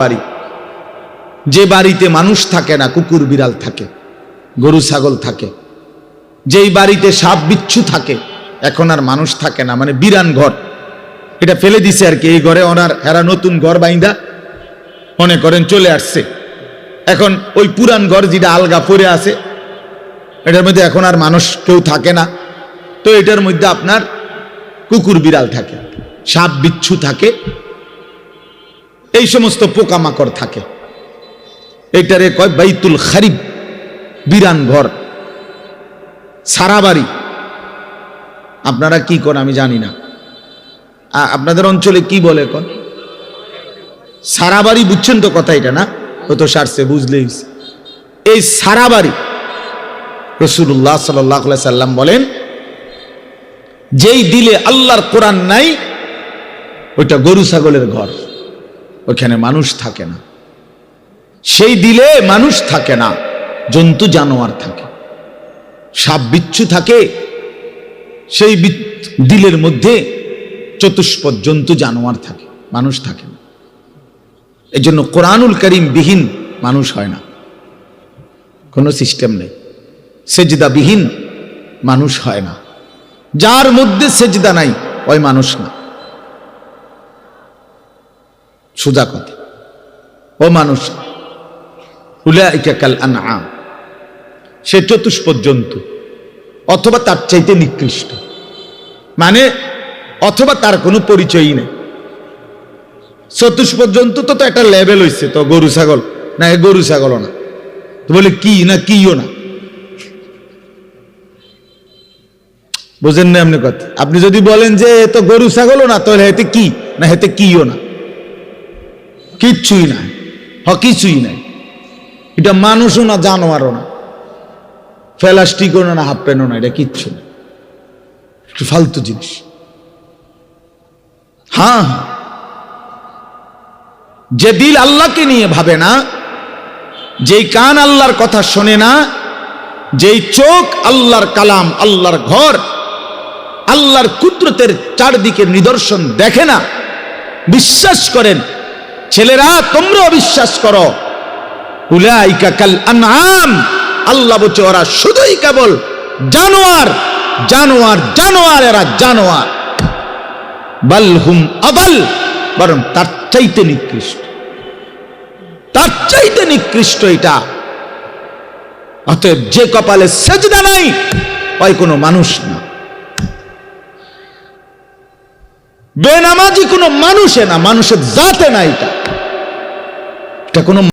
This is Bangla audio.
বাড়ি। যে বাড়িতে মানুষ থাকে না, কুকুর, বিড়াল থাকে, গরু, ছাগল থাকে, যেই বাড়িতে সাপ, বিচ্ছু থাকে, এখন আর মানুষ থাকে না মানে বিরান ঘর। এটা ফেলে দিছে আর কি, এই ঘরে ওনার, এরা নতুন ঘর বাইন্দা, মনে করেন চলে আসছে। এখন ওই পুরান ঘর যেটা আলগা পড়ে আছে, এটার মধ্যে এখন আর মানুষ কেউ থাকে না। তো এটার মধ্যে আপনার কুকুর, বিড়াল থাকে, সাপ, বিচ্ছু থাকে এই সমস্ত পোকামাকড় থাকে। এটারে কয় বাইতুল খারিব, বিরান ঘর, সারা বাড়ি। আপনারা কি করেন আমি জানি না। আপনাদের অঞ্চলে কি বলে কন? সারা বাড়ি বুঝছেন তো কথা এটা না? ও তো সারছে, বুঝলেই। এই সারা বাড়ি রসুল্লাহ সাল্লাহ সাল্লাম বলেন, যেই দিলে আল্লাহর কোরআন নাই, ওইটা গরু ছাগলের ঘর। ওখানে মানুষ থাকে না। সেই দিলে মানুষ থাকে না, জন্তু জানোয়ার থাকে। সাপ বিচ্ছু থাকে, সেই দিলের মধ্যে চতুষ্পদ জন্তু জানোয়ার থাকে, মানুষ থাকে না। এই জন্য কোরআনুল করিম বিহীন মানুষ হয় না। কোনো সিস্টেম নেই। সেজদা বিহীন মানুষ হয় না। যার মধ্যে সেজদা নাই, ওই মানুষ না। সোজা কথা। ও মানুষ সে চতুষ্পদ জন্তু, অথবা তার চাইতে নিকৃষ্ট। মানে অথবা তার কোনো পরিচয়ই নেই। চতুষ্পদ জন্তু তো তো একটা লেভেল হয়েছে তো, গরু, ছাগল। না গরু, ছাগলও না। তো বলে, কি না, কিও না। বুঝেন না আপনি কথা। আপনি যদি বলেন যে তো গরু, ছাগলও না, তাহলে হেতে কি? না, হেতে কিও না। কিচ্ছুই নাই, হ, কিছুই নাই। এটা মানুষও না, জানোয়ারও না। প্লাস্টিকও না হাফ প্যান্টও না, এটা কিচ্ছু না। একটু ফালতু জিনিস। হ্যাঁ। যে দিল আল্লাহকে নিয়ে ভাবে না, যেই কান আল্লাহর কথা শোনে না, যেই চোখ আল্লাহর কালাম, আল্লাহর ঘর, আল্লাহর কুদরতের চারদিকে নিদর্শন দেখে না, বিশ্বাস করেন ছেলেরা তোমরা বিশ্বাস করো। আল্লাহ বলছে, ওরা শুধুই কেবল জানোয়ার জানোয়ার জানোয়ার, এরা জানোয়ার। বাল হুম আবাল বরং তার চাইতে নিকৃষ্ট। তার চাইতে নিকৃষ্ট এটা। অতএব যে কপালে সেজদা নাই, ওই কোনো মানুষ না। বেনামাজি কোনো মানুষে না মানুষের জাতে না এটা। এটা কোনো